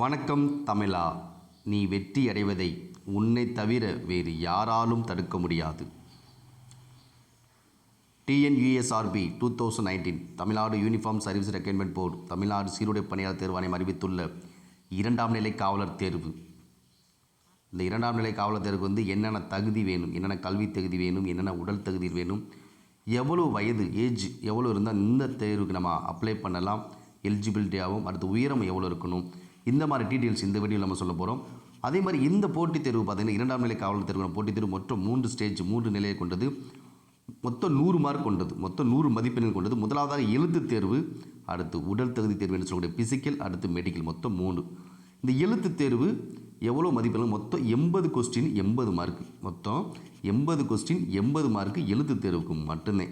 வணக்கம் தமிழா. நீ வெற்றி அடைவதை உன்னை தவிர வேறு யாராலும் தடுக்க முடியாது. TNUSRB two thousand nineteen Tamil Nadu uniform service recruitment board Tamil Nadu சீருடை பணியாளர் தேர்வாணையம் அறிவித்துள்ள இரண்டாம் நிலை காவலர் தேர்வு. இந்த இரண்டாம் நிலை காவலர் தேர்வுக்கு வந்து என்னென்ன தகுதி வேணும் என்னென்ன கல்வி தகுதி வேணும் என்னென்ன உடல் தகுதி வேணும் எவ்வளோ வயது ஏஜ் எவ்வளோ இருந்தால் இந்த தேர்வுக்கு நம்ம அப்ளை பண்ணலாம். எலிஜிபிலிட்டி ஆகும் அடுத்து உயரம் எவ்வளோ இருக்கணும் இந்த மாதிரி டீட்டெயில்ஸ் இந்த வீடியோவில் நம்ம சொல்ல போகிறோம் அதே மாதிரி இந்த போட்டித் தேர்வு பார்த்தீங்கன்னா இரண்டாம் நிலை காவலர் தேர்வு போட்டித் தேர்வு மொத்தம் மூன்று ஸ்டேஜ் மூன்று நிலையை கொண்டது. மொத்தம் நூறு மார்க் கொண்டது. மொத்தம் நூறு மதிப்பெண்கள் கொண்டது. முதலாவதாக எழுத்து தேர்வு அடுத்து உடல் தகுதி தேர்வு என்று சொல்லக்கூடிய பிசிக்கல் அடுத்து மெடிக்கல் மொத்தம் மூணு இந்த எழுத்து தேர்வு எவ்வளோ மதிப்பெண்கள்? மொத்தம் எண்பது கொஸ்டின் எண்பது மார்க் மொத்தம் எண்பது கொஸ்டின் எண்பது மார்க் எழுத்து தேர்வுக்கு மட்டுமே.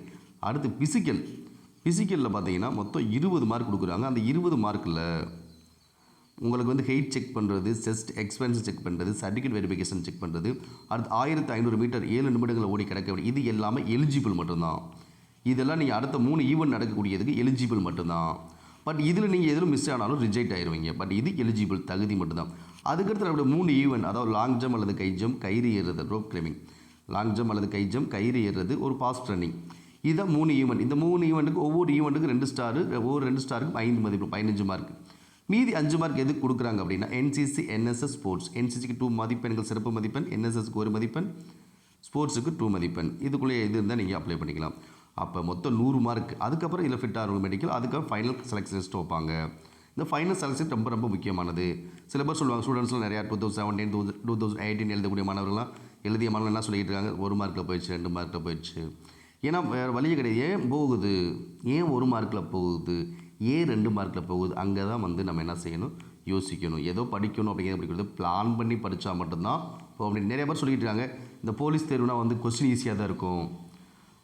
அடுத்து பிசிக்கல் பிசிக்கலில் பார்த்தீங்கன்னா மொத்தம் இருபது மார்க் கொடுக்குறாங்க. அந்த இருபது மார்க்கில் உங்களுக்கு வந்து ஹெயிட் செக் பண்ணுறது செஸ்ட் எக்ஸ்பென்ஸ் செக் பண்ணுறது சர்டிஃபிகேட் வெரிஃபிகேஷன் செக் பண்ணுறது அடுத்து ஆயிரத்து ஐநூறு மீட்டர் ஏழு நிமிடங்களில் ஓடி கிடக்க வேண்டிய இது எல்லாமே எலிஜிபிள் மட்டும்தான். இதெல்லாம் நீங்கள் அடுத்த மூணு ஈவெண்ட் நடக்கக்கூடியதுக்கு எலிஜிபிள் மட்டும்தான். பட் இதில் நீங்கள் எதிலும் மிஸ் ஆனாலும் ரிஜெக்ட் ஆயிடுவீங்க பட் இது எலிஜிபிள் தகுதி மட்டும்தான். அதுக்கடுத்து நம்மளுடைய மூணு ஈவெண்ட் அதாவது லாங் ஜம்ப் அல்லது கை ஜம்ப் கயிறு ஏறுறது ரோப் கிளைமிங் லாங் ஜம்ப் அல்லது கை ஜம்ப் கயிறு ஏறுறது ஒரு பாஸ்ட் ரன்னிங் இதுதான் மூணு ஈவெண்ட் இந்த மூணு ஈவெண்ட்டுக்கு ஒவ்வொரு ஈவெண்ட்டுக்கு ரெண்டு ஸ்டாரு ஒவ்வொரு ரெண்டு ஸ்டாருக்கு ஐந்து மதிப்பு பதினஞ்சு மார்க் மீதி அஞ்சு மார்க் எதுக்கு கொடுக்குறாங்க அப்படின்னா என்சிசி என்எஸ்எஸ் ஸ்போர்ட்ஸ் என்சிசிக்கு டூ மதிப்பெண்கள் சிறப்பு மதிப்பெண் என்எஸ்எஸ்க்கு ஒரு மதிப்பெண் ஸ்போர்ட்ஸுக்கு டூ மதிப்பெண். இதுக்குள்ளே எது இருந்தால் நீங்கள் அப்ளை பண்ணிக்கலாம். அப்போ மொத்தம் நூறு மார்க் அதுக்கப்புறம் இதில் ஃபிட் ஆகும் மெடிக்கல் அதுக்கப்புறம் ஃபைனல் செலெக்ஷனிஸ்ட் வைப்பாங்க. இந்த ஃபைனல் செலெக்ஷன் ரொம்ப ரொம்ப முக்கியமானது. சில பேர் சொல்லுவாங்க ஸ்டூடெண்ட்ஸ்லாம் நிறையா two thousand seventeen two two thousand eighteen எழுதக்கூடிய மாணவர்கள்லாம் எழுதிய மாணவர்கள் என்ன சொல்லிட்டு இருக்காங்க? ஒரு மார்க்கில் போயிடுச்சு ரெண்டு மார்க்கில் போயிடுச்சு. ஏன்னா வேறு வழியே கிடையாது. ஏன் போகுது? ஏன் ஒரு மார்க்கில் போகுது? ஏன் ரெண்டு மார்க்கில் போகுது. அங்கே தான் வந்து நம்ம என்ன செய்யணும்? யோசிக்கணும். ஏதோ படிக்கணும் அப்படிங்கிறது படிக்கிறது பிளான் பண்ணி படித்தா மட்டும்தான் இப்போ அப்படி நிறைய பேர் சொல்லிகிட்டு இருக்காங்க இந்த போலீஸ் தேர்வுனா வந்து கொஸ்டின் ஈஸியாக தான் இருக்கும்.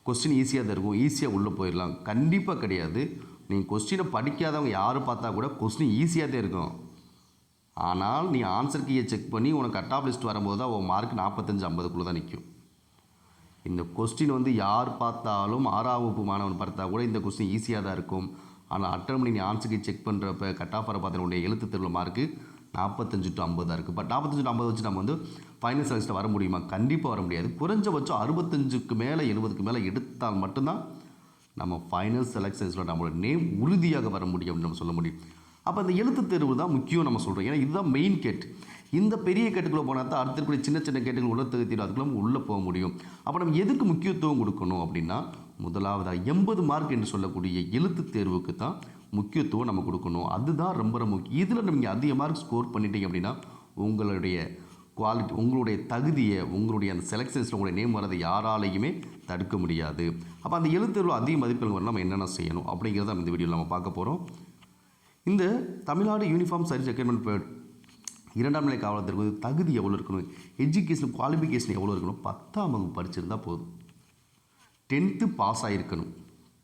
கொஸ்டின் ஈஸியாக தான் இருக்கும். ஈஸியாக உள்ளே போயிடலாம். கண்டிப்பாக கிடையாது. நீங்கள் கொஸ்டினை படிக்காதவங்க யார் பார்த்தா கூட கொஸ்டின் ஈஸியாக தான் இருக்கும். ஆனால் நீ ஆன்சர் கீயை செக் பண்ணி உனக்கு கட் ஆஃப் லிஸ்ட் வரும்போது தான் உன் மார்க் நாற்பத்தஞ்சு ஐம்பதுக்குள்ளே தான் நிற்கும். இந்த கொஸ்டின் வந்து யார் பார்த்தாலும் ஆறாம் வகுப்பு மாணவன் பார்த்தா கூட இந்த கொஸ்டின் ஈஸியாக தான் இருக்கும். ஆனால் அட்டர்மணி நீ ஆன்சருக்கு செக் பண்ணுறப்ப கட் ஆஃப் வர பார்த்தனுடைய எழுத்து தேர்வில் மார்க்கு நாற்பத்தஞ்சு டு ஐம்பது தான் இருக்குது பட் நாற்பத்தஞ்சு டு ஐம்பது வச்சு நம்ம வந்து ஃபைனல் செலக்ஷனில் வர முடியுமா? கண்டிப்பாக வர முடியாது. குறைஞ்சபட்சம் அறுபத்தஞ்சுக்கு மேலே எழுபதுக்கு மேலே எடுத்தால் மட்டும்தான் நம்ம ஃபைனல் செலக்ஷன்ஸில் நம்மளோட நேம் உறுதியாக வர முடியும் அப்படின்னு நம்ம சொல்ல முடியும். அப்போ அந்த எழுத்து தேர்வு தான் முக்கியம் நம்ம சொல்கிறோம் ஏன்னா இதுதான் மெயின் கேட் இந்த பெரிய கேட்டுக்குள்ளே போனால் தான் அடுத்த சின்ன சின்ன கேட்டுகள் உள்ள தகுதி அதுக்குள்ள உள்ளே போக முடியும். அப்போ நம்ம எதுக்கு முக்கியத்துவம் கொடுக்கணும் அப்படின்னா முதலாவதாக எண்பது மார்க் என்று சொல்லக்கூடிய எழுத்து தேர்வுக்கு தான் முக்கியத்துவம் நம்ம கொடுக்கணும். அதுதான் ரொம்ப ரொம்ப முக்கியம். இதில் நீங்கள் அதிக மார்க் ஸ்கோர் பண்ணிட்டீங்க அப்படின்னா உங்களுடைய குவாலிட்டி உங்களுடைய தகுதியை உங்களுடைய அந்த செலெக்ஷன்ஸில் உங்களுடைய நேம் வர்றதை யாராலையுமே தடுக்க முடியாது. அப்போ அந்த எழுத்தேர்வில் அதிக மதிப்பெண் வர நம்ம என்னென்ன செய்யணும் அப்படிங்கிறத நம்ம இந்த வீடியோவில் நம்ம பார்க்க போகிறோம் இந்த தமிழ்நாடு யூனிஃபார்ம் சர்வீஸ் ரெக்ரூட்மெண்ட் இரண்டாம் நிலை காவலத்திற்கு வந்து தகுதி எவ்வளோ இருக்கணும்? எஜுகேஷன் குவாலிஃபிகேஷன் எவ்வளோ இருக்கணும்? பத்தாம் வகுப்பு படிச்சிருந்தால் போதும். டென்த்து பாஸ் ஆகிருக்கணும்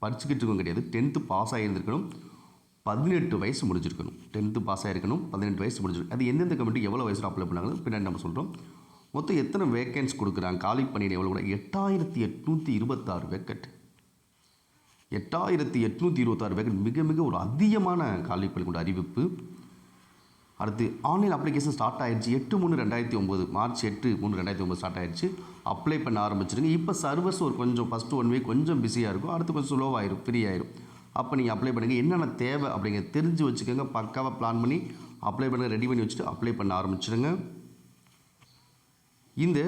படிச்சுக்கிட்டு இருக்கவும் கிடையாது. டென்த்து பாஸ் ஆகியிருந்திருக்கணும் பதினெட்டு வயசு முடிஞ்சிருக்கணும். டென்த்து பாஸ் ஆகிருக்கணும் பதினெட்டு வயசு முடிஞ்சிருக்கும் அது எந்தெந்த கமிட்டி எவ்வளோ வயசில் அப்ளை பண்ணாங்களோ பின்னாடி நம்ம சொல்கிறோம் மொத்தம் எத்தனை வேக்கன்ஸ் கொடுக்குறாங்க? காலி பணியிட எவ்வளோ கூட? எட்டாயிரத்தி எட்நூற்றி இருபத்தாறு வேக்கட் எட்டாயிரத்தி எட்நூற்றி இருபத்தாறு வேக்கட் மிக மிக ஒரு அதிகமான காலி பணி கொண்ட அறிவிப்பு. அடுத்து ஆன்லைன் அப்ளிகேஷன் ஸ்டார்ட் ஆயிடுச்சு. எட்டு மூணு ரெண்டாயிரத்தி ஒம்பது மார்ச் எட்டு மூணு ரெண்டாயிரத்தி ஒம்பது ஸ்டார்ட் ஆயிடுச்சு. அப்ளை பண்ண ஆரம்பிச்சிருங்க. இப்போ சர்வர்ஸ் ஒரு கொஞ்சம் ஃபஸ்ட்டு ஒன் வீக் கொஞ்சம் பிஸியாக இருக்கும். அடுத்து கொஞ்சம் ஸ்லோவாயிரும் ஃப்ரீ ஆயிரும். அப்போ நீங்கள் அப்ளை பண்ணுங்கள் என்னென்ன தேவை அப்படிங்கிறத தெரிஞ்சு வச்சுக்கோங்க. பக்காவாக பிளான் பண்ணி அப்ளை பண்ண ரெடி பண்ணி வச்சுட்டு அப்ளை பண்ண ஆரம்பிச்சிடுங்க இந்த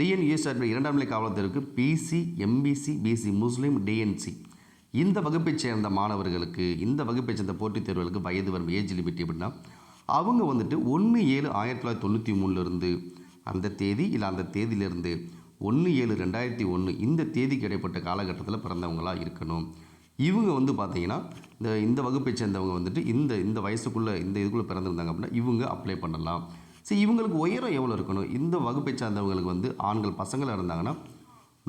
டிஎன்யூஎஸ்ஆர்பி இரண்டாம் நிலை காவலத்திற்கு பிசி எம்பிசி பிசி முஸ்லீம் டிஎன்சி இந்த வகுப்பைச் சேர்ந்த மாணவர்களுக்கு இந்த வகுப்பைச் சேர்ந்த போட்டித் தேர்வுகளுக்கு வயது வரும் ஏஜ் லிமிட் எப்படின்னா அவங்க வந்துட்டு ஒன்று ஏழு ஆயிரத்தி தொள்ளாயிரத்தி தொண்ணூற்றி மூணுலேருந்து அந்த தேதி இல்லை அந்த தேதியிலேருந்து ஒன்று ஏழு ரெண்டாயிரத்தி ஒன்று இந்த தேதிக்கு இடைப்பட்ட காலகட்டத்தில் பிறந்தவங்களாக இருக்கணும். இவங்க வந்து பார்த்தீங்கன்னா இந்த இந்த வகுப்பை சேர்ந்தவங்க வந்துட்டு இந்த இந்த வயசுக்குள்ளே இந்த இதுக்குள்ளே பிறந்திருந்தாங்க அப்படின்னா இவங்க அப்ளை பண்ணலாம். சரி இவங்களுக்கு உயரம் எவ்வளோ இருக்கணும்? இந்த வகுப்பை சார்ந்தவங்களுக்கு வந்து ஆண்கள் பசங்களாக இருந்தாங்கன்னா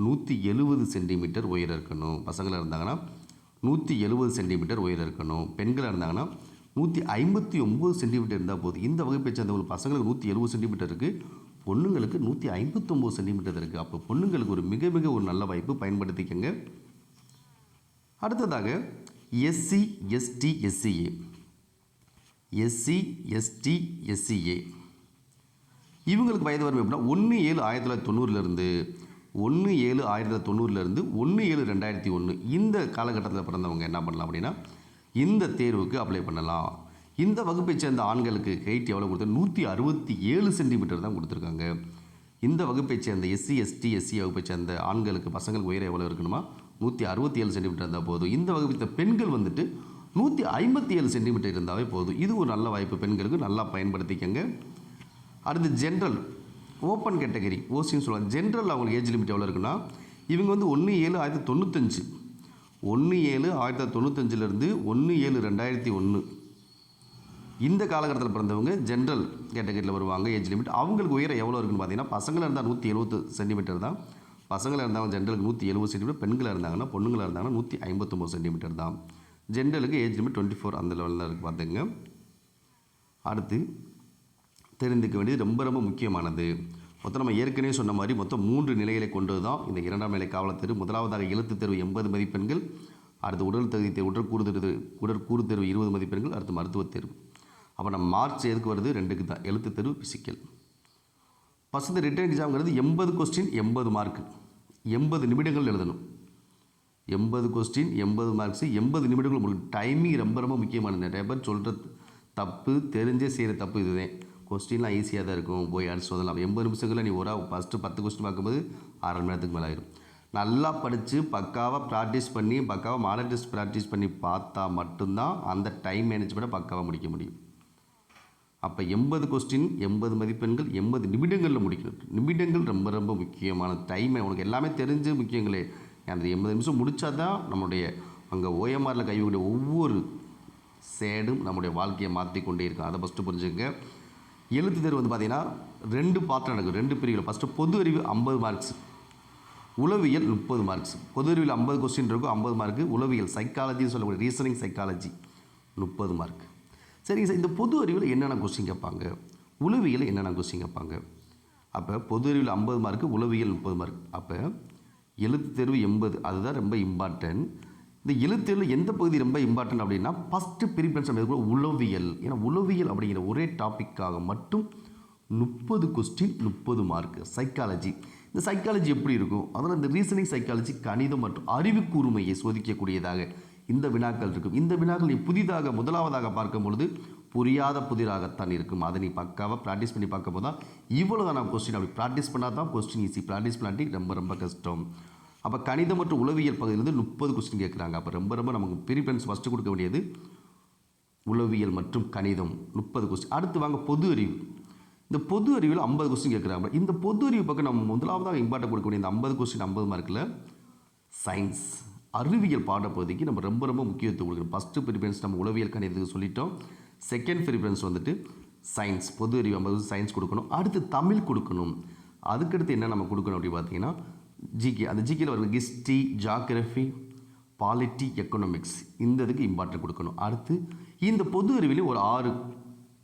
நூற்றி எழுபது சென்டிமீட்டர் உயரம் இருக்கணும். பசங்களாக இருந்தாங்கன்னா நூற்றி எழுபது சென்டிமீட்டர் உயரம் இருக்கணும். பெண்களாக இருந்தாங்கன்னா நூற்றி ஐம்பத்தி ஒம்பது சென்டிமீட்டர் இருந்தால் போதும். இந்த வகுப்பை சேர்ந்தவங்க பசங்களுக்கு நூற்றி எழுபது சென்டிமீட்டர் இருக்குது பொண்ணுங்களுக்கு நூற்றி ஐம்பத்தொம்போது சென்டிமீட்டர் இருக்குது அப்போ பொண்ணுங்களுக்கு ஒரு மிக மிக ஒரு நல்ல வாய்ப்பு. பயன்படுத்திக்கங்க. அடுத்ததாக SC ST SCA SC ST SCA இவங்களுக்கு வயது வரம்பு எப்படின்னா ஒன்று ஏழு ஆயிரத்தி தொள்ளாயிரத்தி தொண்ணூறுலேருந்து ஒன்று ஏழு ஆயிரத்தி தொள்ளாயிரத்தி தொண்ணூறுலேருந்து ஒன்று ஏழு ரெண்டாயிரத்தி ஒன்று. இந்த காலகட்டத்தில் பிறந்தவங்க என்ன பண்ணலாம் அப்படின்னா இந்த தேர்வுக்கு அப்ளை பண்ணலாம். இந்த வகுப்பை சேர்ந்த ஆண்களுக்கு ஹைட் எவ்வளோ கொடுத்து நூற்றி அறுபத்தி ஏழு சென்டிமீட்டர் தான் கொடுத்துருக்காங்க. இந்த வகுப்பை சேர்ந்த எஸ்சி எஸ்டி எஸ்சி வகுப்பை சேர்ந்த ஆண்களுக்கு பசங்களுக்கு உயரம் எவ்வளோ இருக்கணுமா? நூற்றி அறுபத்தி ஏழு சென்டிமீட்டர் இருந்தால் போதும். இந்த வகுப்பை சேர்ந்த பெண்கள் வந்துட்டு நூற்றி ஐம்பத்தி ஏழு சென்டிமீட்டர் இருந்தாவே போதும். இது ஒரு நல்ல வாய்ப்பு. பெண்களுக்கு நல்லா பயன்படுத்திக்கங்க. அடுத்து ஜென்ரல் ஓப்பன் கேட்டகரி ஓசின்னு சொல்லுவாங்க. ஜென்ரல் அவங்களுக்கு ஏஜ் லிமிட் எவ்வளோ இருக்குன்னா இவங்க வந்து ஒன்று ஏழு ஆயிரத்தி தொண்ணூத்தஞ்சு. ஒன்று ஏழு ஆயிரத்தி தொள்ளாயிரத்தி தொண்ணூத்தஞ்சிலிருந்து ஒன்று ஏழு ரெண்டாயிரத்தி ஒன்று. இந்த காலகட்டத்தில் பிறந்தவங்க ஜென்ரல் கேட்டகரியில் வருவாங்க ஏஜ் லிமிட் அவங்களுக்கு உயரம் எவ்வளோ இருக்குன்னு பார்த்தீங்கன்னா பசங்களாக இருந்தால் நூற்றி எழுபத்து சென்டிமீட்டர் தான். பசங்களாக இருந்தாங்க ஜென்ரலுக்கு நூற்றி எழுபது சென்டிமீட்டர் பெண்களாக இருந்தாங்கன்னா பொண்ணுங்களாக இருந்தாங்கன்னா நூற்றி ஐம்பத்தொம்போது சென்டிமீட்டர் தான். ஜென்ரலுக்கு ஏஜ் லிமிட் டுவெண்ட்டி ஃபோர் அந்த லெவலில் இருக்குது பார்த்துங்க அடுத்து தெரிந்துக்க வேண்டியது ரொம்ப ரொம்ப முக்கியமானது. மொத்தம் நம்ம ஏற்கனவே சொன்ன மாதிரி மொத்தம் மூன்று நிலைகளை கொண்டது தான் இந்த இரண்டாம் நிலை காவலர் தேர்வு முதலாவதாக எழுத்து தேர்வு எண்பது மதிப்பெண்கள் அடுத்து உடல் தகுதி தேர்வு உடல் தேர்வு உடற்கூறு தேர்வு இருபது மதிப்பெண்கள் அடுத்து மருத்துவத் தேர்வு. அப்போ நம்ம மார்ச் எதுக்கு வருது? ரெண்டுக்கு தான். எழுத்து தேர்வு பிசிக்கல். ஃபஸ்ட்டு ரிட்டன் எக்ஸாம்ங்கிறது எண்பது கொஸ்டின் எண்பது மார்க் எண்பது நிமிடங்கள் எழுதணும். எண்பது கொஸ்டின் எண்பது மார்க்ஸு எண்பது நிமிடங்கள் உங்களுக்கு டைமிங் ரொம்ப ரொம்ப முக்கியமானது. நிறைய பேர் சொல்கிற தப்பு தெரிஞ்சே செய்கிற தப்பு இதுதான். கொஸ்டின்லாம் ஈஸியாக தான் இருக்கும். போய் அடிச்சு சொல்லலாம். எண்பது நிமிஷங்களில் நீ ஒரு ஃபஸ்ட்டு பத்து கொஸ்டின் பார்க்கும்போது அரை மணி நேரத்துக்கு மேலே ஆயிரும். நல்லா படித்து பக்காவாக ப்ராக்டிஸ் பண்ணி பக்காவாக மாடல் டெஸ்ட் ப்ராக்டிஸ் பண்ணி பார்த்தா மட்டும்தான் அந்த டைம் மேனேஜ்மெண்ட்டை பக்காவாக முடிக்க முடியும். அப்போ எண்பது கொஸ்டின் எண்பது மதிப்பெண்கள் எண்பது நிமிடங்களில் முடிக்கணும். நிமிடங்கள் ரொம்ப ரொம்ப முக்கியமான டைமை உனக்கு எல்லாமே தெரிஞ்சு முக்கியங்களே. அந்த எண்பது நிமிஷம் முடித்தா தான் நம்மளுடைய அங்கே ஓஎம்ஆரில் கைவிட ஒவ்வொரு சேடும் நம்முடைய வாழ்க்கையை மாற்றி கொண்டே இருக்கும். அதை ஃபஸ்ட்டு புரிஞ்சுங்க எழுத்து தேர்வு வந்து பார்த்திங்கன்னா ரெண்டு பார்ட் நடக்கும். ரெண்டு பிரிவுகள். ஃபஸ்ட்டு பொது அறிவு ஐம்பது மார்க்ஸ் உளவியல் முப்பது மார்க்ஸ் பொது அறிவில் ஐம்பது கொஸ்டின் இருக்கும். ஐம்பது மார்க்கு உளவியல் சைக்காலஜின்னு சொல்லக்கூடிய ரீசனிங் சைக்காலஜி முப்பது மார்க் சரிங்க சார். இந்த பொது அறிவில் என்னென்ன கொஸ்டின் கேட்பாங்க? உளவியல் என்னென்ன கொஸ்டின் கேட்பாங்க? அப்போ பொது அறிவில் ஐம்பது மார்க்கு உளவியல் முப்பது மார்க் அப்போ எழுத்து தேர்வு எண்பது. அதுதான் ரொம்ப இம்பார்ட்டன்ட் இந்த எழுத்து எந்த பகுதி ரொம்ப இம்பார்ட்டன்ட் அப்படின்னா ஃபஸ்ட்டு ப்ரிஃபரன்ஸ் நம்ம உளவியல். ஏன்னா உளவியல் அப்படிங்கிற ஒரே டாப்பிக்காக மட்டும் முப்பது கொஸ்டின் முப்பது மார்க் சைக்காலஜி இந்த சைக்காலஜி எப்படி இருக்கும்? அதனால் இந்த ரீசனிங் சைக்காலஜி கணிதம் மற்றும் அறிவு கூர்மையை சோதிக்கக்கூடியதாக இந்த வினாக்கள் இருக்கும். இந்த வினாக்கள் நீ புதிதாக முதலாவதாக பார்க்கும் பொழுது புரியாத புதிராகத்தான் இருக்கும். அதை நீ பக்காவாக ப்ராக்டிஸ் பண்ணி பார்க்கும் தான் இவ்வளோ தான் நான் கொஸ்டின் அப்படி ப்ராக்டிஸ் பண்ணால் தான் கொஸ்டின் ஈஸி ப்ராக்டிஸ் பண்ணாட்டி ரொம்ப ரொம்ப கஷ்டம். அப்போ கணிதம் மற்றும் உளவியல் பகுதியிலிருந்து முப்பது கொஸ்டின் கேட்குறாங்க அப்போ ரொம்ப ரொம்ப நமக்கு ப்ரிஃபரன்ஸ் ஃபஸ்ட்டு கொடுக்க வேண்டியது உளவியல் மற்றும் கணிதம். முப்பது கொஸ்டின் அடுத்து வாங்க பொது அறிவு. இந்த பொது அறிவில் ஐம்பது கொஸ்டின் கேட்குறாங்க இந்த பொது அறிவு பக்கம் நம்ம முதலாவதாக இம்பார்ட்டன் கொடுக்க வேண்டிய இந்த ஐம்பது கொஸ்டின் ஐம்பது மார்க்கில் சயின்ஸ் அறிவியல் பாடப்பகுதிக்கு நம்ம ரொம்ப ரொம்ப முக்கியத்துவம் கொடுக்கணும். ஃபஸ்ட்டு ப்ரிஃபரன்ஸ் நம்ம உளவியல் கணிதத்துக்கு சொல்லிட்டோம். செகண்ட் ப்ரிஃபரன்ஸ் வந்துட்டு சயின்ஸ் பொது அறிவு ஐம்பது சயின்ஸ் கொடுக்கணும். அடுத்து தமிழ் கொடுக்கணும். அதுக்கடுத்து என்ன நம்ம கொடுக்கணும் அப்படின்னு பார்த்தீங்கன்னா ஜிகே அந்த ஜிகேல வருது ஹிஸ்ட்ரி ஜாகிரஃபி பாலிட்டி எக்கனாமிக்ஸ். இந்த இதுக்கு இம்பார்ட்டன்ட் கொடுக்கணும். அடுத்து இந்த பொது அறிவிலே ஒரு ஆறு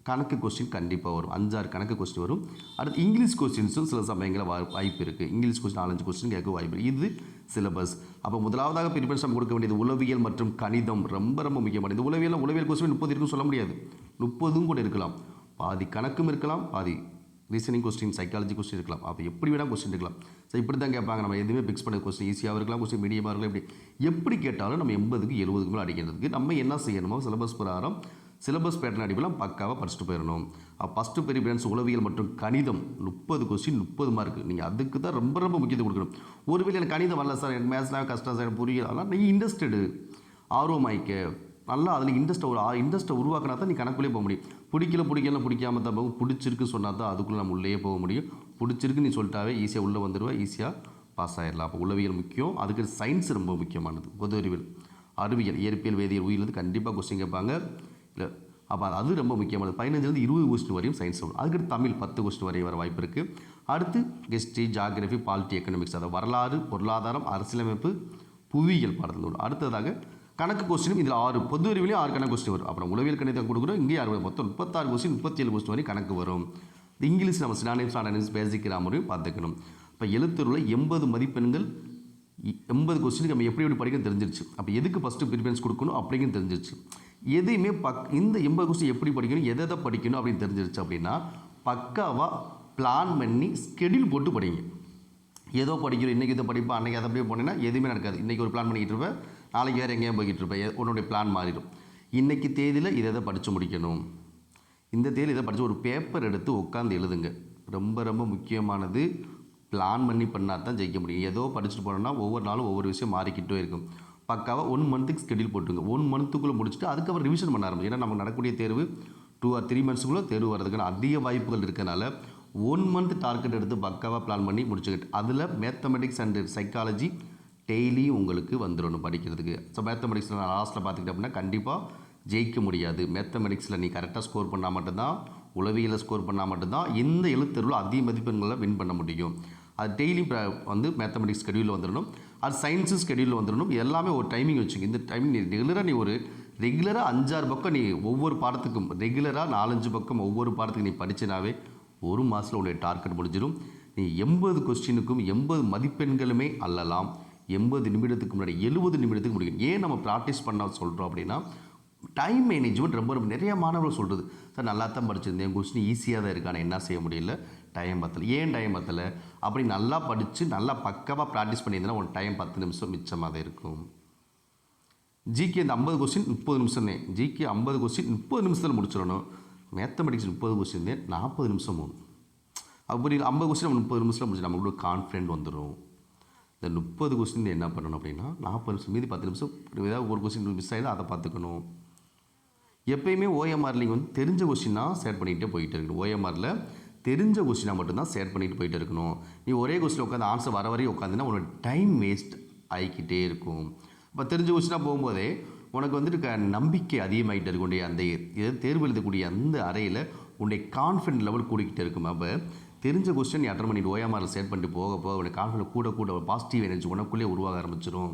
கணக்கு கொஸ்டின் கண்டிப்பாக வரும். அஞ்சாறு கணக்கு கொஸ்டின் வரும். அடுத்து இங்கிலீஷ் கொஸ்டின்ஸும் சில சமயங்களில் வாய் வாய்ப்பு இருக்குது இங்கிலீஷ் கொஸ்டின் நாலஞ்சு கொஸ்டின் கேட்க வாய்ப்பு இருக்குது இது சிலபஸ் அப்போ முதலாவதாக ப்ரிப்பரேஷன் நம்ம கொடுக்க வேண்டியது உளவியல் மற்றும் கணிதம். ரொம்ப ரொம்ப முக்கியமானது இந்த உளவியல் உளவியல் கொஸ்டின் முப்பது இருக்குன்னு சொல்ல முடியாது. முப்பதும் கூட இருக்கலாம். பாதி கணக்கும் இருக்கலாம் பாதி ரீசனிங் கொஸ்டின் சைக்காலஜி கொஸ்டின் இருக்கலாம். அப்போ எப்படி வேணால் கொஸ்டின் இருக்கலாம் ஸோ இப்படி தான் கேட்பாங்க. நம்ம எதுவுமே ஃபிக்ஸ் பண்ண கொஸ்டின் ஈஸியாக இருக்கலாம் கொஸ்டின் மீடியமாக இருக்கலாம் இப்படி. எப்படி கேட்டாலும் நம்ம எண்பதுக்கு எழுபதுக்கு மேலே அடிக்கிறதுக்கு நம்ம என்ன செய்யணுமோ சிலபஸ் பிரகாரம் சிலபஸ் பேட்டர்ன் அடிப்படையில் பக்காவாக படிச்சுட்டு போயிடணும். ஃபஸ்ட்டு ப்ரிஃபரன்ஸ் உளவியல் மற்றும் கணிதம் முப்பது கொஸ்டின் முப்பது மார்க் நீங்கள் அதுக்கு தான் ரொம்ப ரொம்ப முக்கியத்துவம் கொடுக்கணும். ஒருவேளை எனக்கு கணிதம் வரல சார் எனக்கு மேத்ஸ்லாம் கஷ்டம் சார் எனக்கு புரியல. அதெல்லாம் நீங்கள் இன்ட்ரெஸ்டடு ஆர்வமாய்க்க நல்லா அதில் இன்ட்ரெஸ்ட்டை ஒரு இன்ட்ரெஸ்ட்டை உருவாக்கினா தான் நீ கணக்குள்ளே போக முடியும். பிடிக்கல பிடிக்கல பிடிக்காம தான் போகும். பிடிச்சிருக்கு சொன்னால் தான் அதுக்குள்ளே நம்ம உள்ளே போக முடியும். பிடிச்சிருக்கு நீ சொல்லிட்டாவே ஈஸியாக உள்ளே வந்துடுவேன் ஈஸியாக பாஸ் ஆயிடலாம் அப்போ உளவியல் முக்கியம். அதுக்கு சயின்ஸ் ரொம்ப முக்கியமானது. பொது அறிவியல் அறிவியல் இயற்பியல் வேதியியல் உயிரிலிருந்து கண்டிப்பாக கொஸ்டின் கேட்பாங்க. இல்லை அப்போ அது ரொம்ப முக்கியமானது. பதினஞ்சுலேருந்து இருபது கொஸ்டின் வரையும் சயின்ஸ் வரும். அதுக்கடுத்து தமிழ் பத்து கொஸ்டின் வரையும் வர வாய்ப்பு இருக்குது அடுத்து ஹிஸ்ட்ரி ஜாகிரஃபி பாலிட்டி எக்கனாமிக்ஸ் அதாவது வரலாறு பொருளாதாரம் அரசியலமைப்பு புவியியல் பாடத்தில் வரும் அடுத்ததாக கணக்கு கொஸ்டினும் இதில் ஆறு பொது அறிவிலையும் ஆறு கணக்கு கொஸ்டின் வரும். அப்புறம் உளவியல் கணிதம் கொடுக்குறோம். இங்கேயும் ஆறு மொத்தம் முப்பத்தாறு கொஸ்டின் முப்பத்தேழு கொஸ்டின் வரையும் கணக்கு வரும். இங்கிலீஷ் நம்ம சினானிம்ஸ் ஆனனிம்ஸ் பேசிக் கிராமரையும் பார்த்துக்கணும். இப்போ எழுத்துருவில் எண்பது மதிப்பெண்கள் எண்பது கொஸ்டினுக்கு நம்ம எப்படி எப்படி படிக்க தெரிஞ்சிருச்சு. அப்போ எதுக்கு ஃபஸ்ட்டு ப்ரிஃபரன்ஸ் கொடுக்கணும் அப்படிங்கிறது தெரிஞ்சிருச்சு. எதையுமே பக் இந்த எண்பது கொஸ்டின் எப்படி படிக்கணும் எதை எதை படிக்கணும் அப்படின்னு தெரிஞ்சிருச்சு அப்படின்னா பக்காவாக பிளான் பண்ணி ஸ்கெடியூல் போட்டு படிங்க. ஏதோ படிக்கிறோம் இன்றைக்கி இதை படிப்பா அன்றைக்கி அதை அப்படியே போனேன்னா எதுவுமே நடக்காது. இன்றைக்கி ஒரு பிளான் பண்ணிக்கிட்டு இருப்பேன் நாளைக்கு வேறு எங்கேயும் போய்கிட்டு இருப்பேன். உன்னுடைய பிளான் மாறிடும். இன்றைக்கி தேதியில் இதை இதை படித்து முடிக்கணும். இந்த தேதியில் இதை படித்து ஒரு பேப்பர் எடுத்து உட்காந்து எழுதுங்க. ரொம்ப ரொம்ப முக்கியமானது. பிளான் பண்ணி பண்ணால் தான் ஜெயிக்க முடியும். ஏதோ படிச்சுட்டு போனோம்னா ஒவ்வொரு நாளும் ஒவ்வொரு விஷயம் மாறிக்கிட்டே இருக்கும். பக்காவாக ஒன் மந்த்துக்கு ஸ்கெடியூல் போட்டுங்க ஒன் மந்த்துக்குள்ளே முடிச்சுட்டு அதுக்கப்புறம் ரிவிஷன் பண்ண ஆரம்பிச்சு ஏன்னா நமக்கு நடக்கக்கூடிய தேர்வு டூ ஆர் த்ரீ மந்த்ஸுக்குள்ளே தேர்வு வர்றதுக்கான அதிக வாய்ப்புகள் இருக்கனால ஒன் மந்த் டார்கெட் எடுத்து பக்காவாக பிளான் பண்ணி முடிச்சுக்கிட்டு. அதில் மேத்தமெட்டிக்ஸ் அண்ட் சைக்காலஜி டெய்லியும் உங்களுக்கு வந்துடணும் படிக்கிறதுக்கு. ஸோ மேத்தமெட்டிக்ஸில் நான் லாஸ்ட்டில் பார்த்துக்கிட்டேன் அப்படின்னா கண்டிப்பாக ஜெயிக்க முடியாது. மேத்தமெட்டிக்ஸில் நீ கரெக்டாக ஸ்கோர் பண்ணால் மட்டும்தான் உளவியலில் ஸ்கோர் பண்ணால் மட்டும்தான் இந்த எழுத்தருவில் அதிக மதிப்பெண்களை வின் பண்ண முடியும். அது டெய்லி வந்து மேத்தமெட்டிக்ஸ் ஸ்கெடியூலில் வந்துடணும். அது சயின்ஸு ஸ்கெடியூலில் வந்துடணும். எல்லாமே ஒரு டைமிங் வச்சுங்க. இந்த டைமிங் நீ ரெகுலராக நீ ஒரு ரெகுலராக அஞ்சாறு பக்கம் நீ ஒவ்வொரு பாடத்துக்கும் ரெகுலராக நாலஞ்சு பக்கம் ஒவ்வொரு பாடத்துக்கு நீ படிச்சினாவே ஒரு மாதத்தில் உன்னுடைய டார்கெட் முடிஞ்சிடும். நீ எண்பது கொஸ்டினுக்கும் எண்பது மதிப்பெண்களுமே அல்லலாம் எண்பது நிமிடத்துக்கு முன்னாடி எழுபது நிமிடத்துக்கு முடியும் ஏன் நம்ம ப்ராக்டிஸ் பண்ண சொல்கிறோம் அப்படின்னா டைம் மேனேஜ்மெண்ட் ரொம்ப ரொம்ப நிறைய மாணவர்கள் சொல்கிறது சார் நல்லா தான் படிச்சிருந்தேன். கொஸ்டின் ஈஸியாக தான் இருக்கான ஆனால் என்ன செய்ய முடியல? டைம் பத்தலை. ஏன் டைம் பத்தலை? அப்படி நல்லா படித்து நல்லா பக்காவாக ப்ராக்டிஸ் பண்ணியிருந்தேன்னா உன் டைம் பத்து நிமிஷம் மிச்சமாக தான் இருக்கும். ஜிகே இந்த ஐம்பது கொஸ்டின் முப்பது நிமிஷம் தான். ஜிகே ஐம்பது கொஸ்டின் முப்பது நிமிஷத்தில் முடிச்சிடணும். மேத்தமெட்டிக்ஸ் முப்பது கொஸ்டின் தான் நாற்பது நிமிஷம் போகணும் அப்படி ஐம்பது கொஸ்டின் நம்ம முப்பது நிமிஷத்தில் முடிச்சு நம்மளோட கான்ஃபிடென்ட் வந்துடும் இந்த முப்பது கொஸ்டின் என்ன பண்ணணும் அப்படின்னா நாற்பது நிமிஷம் மீதி பத்து நிமிஷம் ஏதாவது ஒரு கொஸ்டின் மிஸ் ஆகிடும் அதை பார்த்துக்கணும். எப்பயுமே ஓஎம்ஆர் நீங்கள் வந்து தெரிஞ்ச கொஸ்டினாக ஷேர் பண்ணிகிட்டே போயிட்டு இருக்கணும். ஓஎம்ஆரில் தெரிஞ்ச கொஸ்டினாக மட்டும்தான் ஷேர் பண்ணிட்டு போயிட்டு இருக்கணும். நீ ஒரே கொஸ்டின் உட்காந்து ஆன்சர் வர வரையும் உட்காந்துன்னா உன்னோட டைம் வேஸ்ட் ஆகிக்கிட்டே இருக்கும். இப்போ தெரிஞ்ச கொஸ்டினாக போகும்போதே உனக்கு வந்துட்டு க நம்பிக்கை அதிகமாகிட்டே இருக்கக்கூடிய அந்த இதை தேர்வு எழுதக்கூடிய அந்த அறையில் உன்னுடைய கான்ஃபிடென்ட் லெவல் கூடிக்கிட்டே இருக்கும். அப்போ தெரிஞ்ச கொஸ்டின் நீ அட்டன் பண்ணிட்டு ஓயாமல் செட் பண்ணிட்டு போக போக உடைய கான்ஃபிடென்ட் கூட கூட பாசிட்டிவ் எனர்ஜி உனக்குள்ளே உருவாக ஆரம்பிச்சிடும்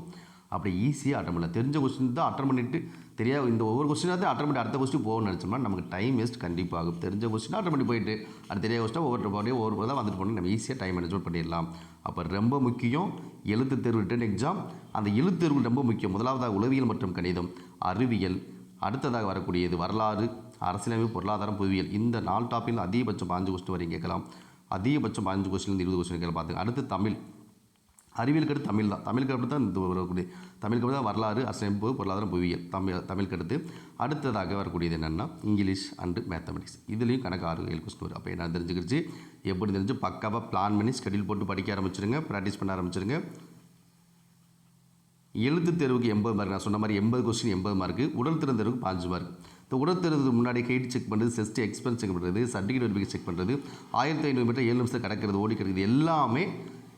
அப்படி ஈஸியாக அட்டன் பண்ணலாம். தெரிஞ்ச கொஸ்டின் தான் அட்டன் பண்ணிட்டு தெரியாது இந்த ஒவ்வொரு கொஸ்டினாக அட்டன் பண்ணி அடுத்த கொஸ்டின் போகணும்னு நினச்சோம்னா நமக்கு டைம் வேஸ்ட் கண்டிப்பாக ஆகும். தெரிஞ்ச கொஸ்டின் அட்டன் பண்ணி போயிட்டு அது தெரியாத கொஸ்டின் ஒவ்வொரு பாடியும் ஒவ்வொரு தான் வந்துட்டு போனால் நம்ம ஈஸியாக டைம் மேனேஜ்மெண்ட் பண்ணிடலாம். அப்போ ரொம்ப முக்கியம் எழுத்து தேர்வு ரிட்டன் எக்ஸாம் அந்த எழுத்து தேர்வு ரொம்ப முக்கியம். முதலாவதாக உளவியல் மற்றும் கணிதம். அறிவியல். அடுத்ததாக வரக்கூடியது வரலாறு அரசியலமைப்பு பொருளாதாரம் புவியியல். இந்த நாலு டாப்பில் அதிகபட்சம் பாஞ்சு கொஸ்டின் வரையும் கேட்கலாம். அதிகபட்சம் பாஞ்சு கொஸ்டின் இருபது கொஸ்டின் கேள்வி பார்த்துங்க அடுத்து தமிழ். அறிவியலுக்கு அடுத்து தமிழ் தான். தமிழுக்கு அப்படி தான் இந்த வரக்கூடிய தமிழுக்கு தான் வரலாறு அசைப்பு பொருளாதாரம் புவியியல். தமிழ் தமிழுக்கு அடுத்து அடுத்ததாக வரக்கூடியது என்னென்னா இங்கிலீஷ் அண்டு மேத்தமெட்டிக்ஸ். இதுலேயும் கணக்கு ஆறு ஏழு கொஸ்டின் வரும். அப்போ என்ன தெரிஞ்சுக்கிச்சு எப்படி தெரிஞ்சு? பக்காவாக பிளான் பண்ணி ஸ்கெடியூல் போட்டு படிக்க ஆரம்பிச்சிருங்க ப்ராக்டிஸ் பண்ண ஆரம்பிச்சிருங்க. எழுத்து தேர்வுக்கு எண்பது மார்க் நான் சொன்ன மாதிரி எண்பது கொஸ்டின் எண்பது மார்க்கு உடல் திறன் தேர்வுக்கு பாஞ்சு மார்க் இந்த உடல் முன்னாடி ஹைட் செக் பண்ணுறது செஸ்ட் எக்ஸ்பென்ஸ் செக் பண்ணுறது சர்டிஃபிகேட் வெரிஃபிகேஷன் செக் பண்ணுறது ஆயிரத்தி ஐநூறு மீட்டர் ஏழு நிமிஷம் கிடக்கிறது ஓடி கிடக்குது எல்லாமே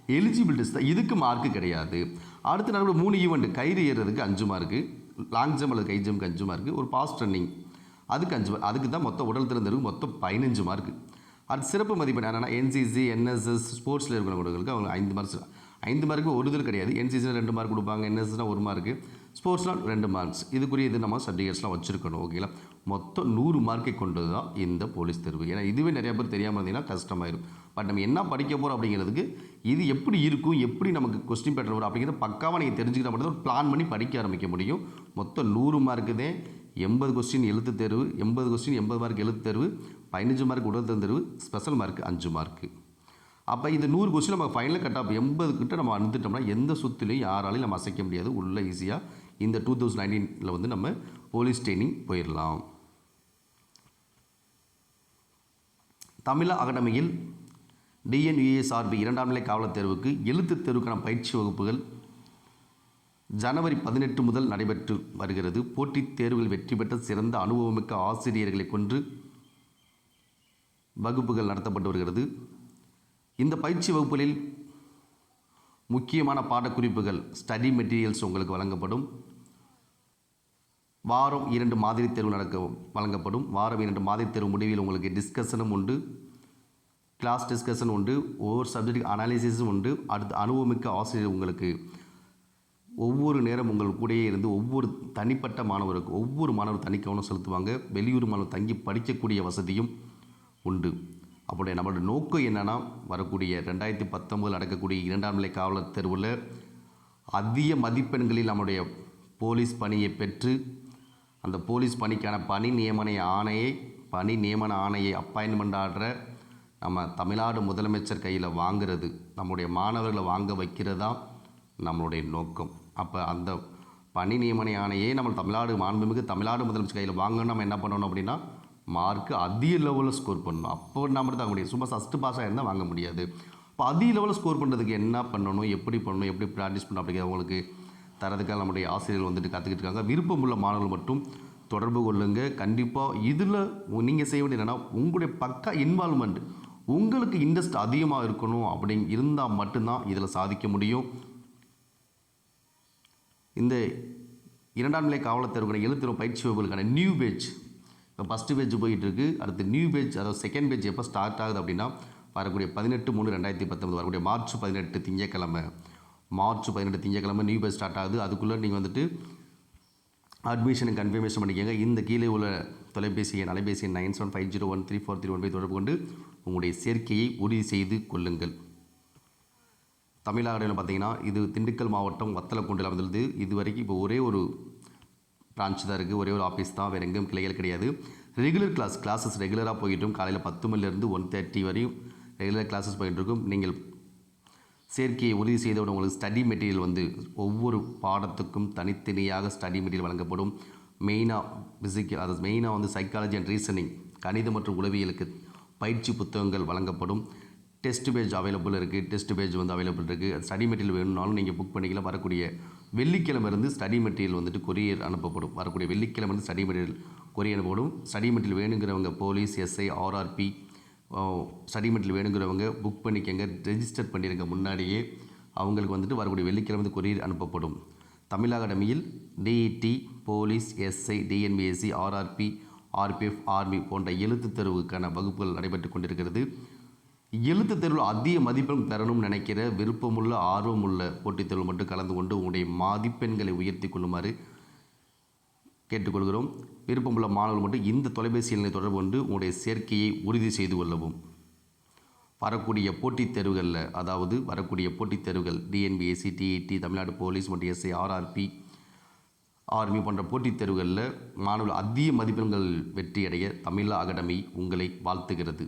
எலிஜிபிலிட்டிஸ் தான். இதுக்கு மார்க்கு கிடையாது. அடுத்து நடுவில் மூணு ஈவெண்ட் கயிறு ஏறுறதுக்கு அஞ்சு மார்க்கு லாங் ஜம்ப் அல்லது கை ஜம்ப்க்கு அஞ்சு மார்க்கு ஒரு பாஸ்ட் ரன்னிங் அதுக்கு அஞ்சு மார்க் அதுக்கு தான் மொத்தம் உடல் திறன் மொத்தம் பதினஞ்சு மார்க்கு அது சிறப்பு மதிப்பெண் என்னென்னா என்சிசி என்எஸ்எஸ் ஸ்போர்ட்ஸில் இருக்கிறவங்களுக்கு அவங்க ஐந்து மார்க்ஸ் ஐந்து மார்க்கு ஒரு இதில் கிடையாது. என்சிசியில் ரெண்டு மார்க் கொடுப்பாங்க என்எஸ்எஸ்னால் ஒரு மார்க்கு ஸ்போர்ட்ஸ்லாம் ரெண்டு மார்க்ஸ் இதுக்குரிய இது நம்ம சர்டிஃபிகேட்ஸ்லாம் வச்சுருக்கணும் ஓகேங்களா மொத்தம் நூறு மார்க்கை கொண்டது தான் இந்த போலீஸ் தேர்வு. ஏன்னா இதுவே நிறைய பேர் தெரியாமல் இருந்தீங்கன்னா கஷ்டமாயிரும். பட் நம்ம என்ன படிக்க போகிறோம் அப்படிங்கிறதுக்கு இது எப்படி இருக்கும் எப்படி நமக்கு கொஸ்டின் பேட்டர் வரும் அப்படிங்கிறத பக்காவாக நீங்கள் தெரிஞ்சுக்கிற மட்டும் தான் பிளான் பண்ணி படிக்க ஆரம்பிக்க முடியும். மொத்தம் நூறு மார்க்கு தான். எண்பது கொஸ்டின் எழுத்து தேர்வு எண்பது கொஸ்டின் எண்பது மார்க் எழுத்து தேர்வு பதினஞ்சு மார்க் உடல் தேர்வு ஸ்பெஷல் மார்க் அஞ்சு மார்க்கு அப்போ இந்த நூறு கொஸ்டின் நம்ம ஃபைனல் கட் ஆஃப் எண்பது கிட்ட நம்ம அனுப்பிட்டோம்னா எந்த சுற்றிலையும் யாராலையும் நம்ம அசைக்க முடியாது. உள்ள ஈஸியாக இந்த டூ தௌசண்ட் நைன்டீனில் வந்து நம்ம போலீஸ் ட்ரைனிங் போயிடலாம் தமிழ் அகாடமியில் டிஎன்யூஏஎஸ்ஆர்பி இரண்டாம் நிலை காவலர் தேர்வுக்கு எழுத்துத் தேர்வுக்கான பயிற்சி வகுப்புகள் ஜனவரி பதினெட்டு முதல் நடைபெற்று வருகிறது. போட்டித் தேர்வுகள் வெற்றி பெற்ற சிறந்த அனுபவமிக்க ஆசிரியர்களை கொன்று வகுப்புகள் நடத்தப்பட்டு வருகிறது. இந்த பயிற்சி வகுப்புகளில் முக்கியமான பாடக்குறிப்புகள் ஸ்டடி மெட்டீரியல்ஸ் உங்களுக்கு வழங்கப்படும். வாரம் இரண்டு மாதிரி தேர்வு நடக்க வழங்கப்படும். வாரம் இரண்டு மாதிரி தேர்வு முடிவில் உங்களுக்கு டிஸ்கஷனும் உண்டு. கிளாஸ் டிஸ்கஷன் உண்டு. ஒவ்வொரு சப்ஜெக்ட் அனாலிசிஸும் உண்டு. அடுத்து அனுபவமிக்க ஆசிரியர் உங்களுக்கு ஒவ்வொரு நேரம் உங்கள் கூடயே இருந்து ஒவ்வொரு தனிப்பட்ட மாணவருக்கு ஒவ்வொரு மாணவர் தனி கவனம் செலுத்துவாங்க. வெளியூர் மாணவர் தங்கி படிக்கக்கூடிய வசதியும் உண்டு. அப்படி நம்மளோட நோக்கம் என்னென்னா வரக்கூடிய ரெண்டாயிரத்தி பத்தொம்போதில் நடக்கக்கூடிய இரண்டாம் நிலை காவலர் தேர்வில் அதிக மதிப்பெண்களில் நம்முடைய போலீஸ் பணியை பெற்று அந்த போலீஸ் பணிக்கான பணி நியமன ஆணையை பணி நியமன ஆணையை அப்பாயின்மெண்ட் ஆடுற நம்ம தமிழ்நாடு முதலமைச்சர் கையில் வாங்குறது நம்முடைய மாணவர்களை வாங்க வைக்கிறது தான் நம்மளுடைய நோக்கம். அப்போ அந்த பணி நியமன ஆணையை நம்ம தமிழ்நாடு மாண்புமிகு தமிழ்நாடு முதலமைச்சர் கையில் வாங்கணும் நம்ம என்ன பண்ணணும் அப்படின்னா மார்க்கு அதிக லெவலில் ஸ்கோர் பண்ணணும். அப்போ நம்ம தான் முடியும் சும்மா ஃபஸ்ட்டு பாஸாக இருந்தால் வாங்க முடியாது. இப்போ அதிக லெவலில் ஸ்கோர் பண்ணுறதுக்கு என்ன பண்ணணும்? எப்படி பண்ணணும்? எப்படி ப்ராக்டிஸ் பண்ணணும்? அப்படிங்கிற அவங்களுக்கு தரதுக்காக நம்முடைய ஆசிரியர்கள் வந்துட்டு கற்றுக்கிட்டு இருக்காங்க. விருப்பம் உள்ள மாணவர்கள் மட்டும் தொடர்பு கொள்ளுங்க. கண்டிப்பாக இதில் நீங்கள் செய்ய வேண்டியது என்னென்னா உங்களுடைய பக்கா இன்வால்மெண்ட் உங்களுக்கு இன்ட்ரெஸ்ட் அதிகமாக இருக்கணும் அப்படிங்க இருந்தால் மட்டும்தான் இதில் சாதிக்க முடியும். இந்த இரண்டாம் நிலை காவலர் தேர்வுக்கான எழுத்துறவு பயிற்சி வகுப்புகளுக்கான நியூ பேஜ் இப்போ ஃபஸ்ட்டு பேஜ் போயிட்டு இருக்கு அடுத்து நியூ பேஜ் அதாவது செகண்ட் பேஜ் எப்போ ஸ்டார்ட் ஆகுது அப்படின்னா வரக்கூடிய பதினெட்டு மூணு ரெண்டாயிரத்தி பத்தொம்பது வரக்கூடிய மார்ச் பதினெட்டு திங்கக்கிழமை மார்ச் பதினெட்டு திங்கக்கிழமை நியூ பேஜ் ஸ்டார்ட் ஆகுது. அதுக்குள்ளே நீங்கள் வந்துட்டு அட்மிஷனுக்கு கன்ஃபர்மேஷன் பண்ணிக்கோங்க. இந்த கீழே உள்ள தொலைபேசி எண் அலைபேசி எண் nine seven five zero one three four three one five தொடர்பு கொண்டு உங்களுடைய சேர்க்கையை உறுதி செய்து கொள்ளுங்கள். தமிழ்நாடுல பார்த்தீங்கன்னா இது திண்டுக்கல் மாவட்டம் வத்தலக்குண்டில் அமைந்துள்ளது. இது வரைக்கும் இப்போ ஒரே ஒரு பிரான்ச் தான் இருக்குது ஒரே ஒரு ஆஃபீஸ் தான். வேறு எங்கேயும் கிளைகள் கிடையாது. ரெகுலர் கிளாஸ் கிளாஸஸ் ரெகுலராக போயிட்டும் காலையில் பத்து மணிலேருந்து ஒன் தேர்ட்டி வரையும் ரெகுலர் கிளாஸஸ் போயிட்டு இருக்கும். நீங்கள் சேர்க்கையை உறுதி செய்தவுடன் உங்களுக்கு ஸ்டடி மெட்டீரியல் வந்து ஒவ்வொரு பாடத்துக்கும் தனித்தனியாக ஸ்டடி மெட்டீரியல் வழங்கப்படும். மெயினாக ஃபிசிக்கல் அதாவது மெயினாக வந்து சைக்காலஜி அண்ட் ரீசனிங் கணிதம் மற்றும் உளவியலுக்கு பயிற்சி புத்தகங்கள் வழங்கப்படும். டெஸ்ட் பேஜ் அவைலபிள் இருக்குது டெஸ்ட் பேஜ் வந்து அவைலபிள் இருக்குது ஸ்டடி மெட்டீரியல் வேணும்னாலும் நீங்கள் புக் பண்ணிக்கலாம். வரக்கூடிய வெள்ளிக்கிழமை இருந்து ஸ்டடி மெட்டீரியல் வந்துட்டு கொரியர் அனுப்பப்படும். வரக்கூடிய வெள்ளிக்கிழமை இருந்து ஸ்டடி மெட்டீரியல் கொரியர் அனுப்பப்படும். ஸ்டடி மெட்டீரியல் வேணுங்கிறவங்க police SI RRB study material வேணுங்கிறவங்க புக் பண்ணிக்கங்க ரெஜிஸ்டர் பண்ணிடுங்க முன்னாடியே. அவங்களுக்கு வந்துட்டு வரக்கூடிய வெள்ளிக்கிழமை கொரியர் அனுப்பப்படும். தமிழ் அகாடமியில் TET police SI TNPSC RRB RPF army போன்ற எழுத்துத் தேர்வுக்கான வகுப்புகள் நடைபெற்று கொண்டிருக்கிறது. எழுத்து தேர்வில் அதிக மதிப்பெண் பெறணும்னு நினைக்கிற விருப்பமுள்ள ஆர்வமுள்ள போட்டித் தேர்வு மட்டும் கலந்து கொண்டு உங்களுடைய மதிப்பெண்களை உயர்த்தி கொள்ளுமாறு கேட்டுக்கொள்கிறோம். விருப்பமுள்ள மாணவர்கள் மட்டும் இந்த தொலைபேசி எண்ணை தொடர்பு கொண்டு உங்களுடைய சேர்க்கையை உறுதி செய்து கொள்ளவும். வரக்கூடிய போட்டித் தேர்வுகளில் அதாவது வரக்கூடிய போட்டித் தேர்வுகள் டிஎன்பிஎஸ்சி டிஇடி தமிழ்நாடு போலீஸ் மற்றும் எஸ்ஐ ஆர்ஆர்பி ஆர்மி போன்ற போட்டித் தேர்வுகளில் மாணவர்கள் அதிக மதிப்பெண்கள் வெற்றியடைய தமிழ் அகாடமி உங்களை வாழ்த்துகிறது.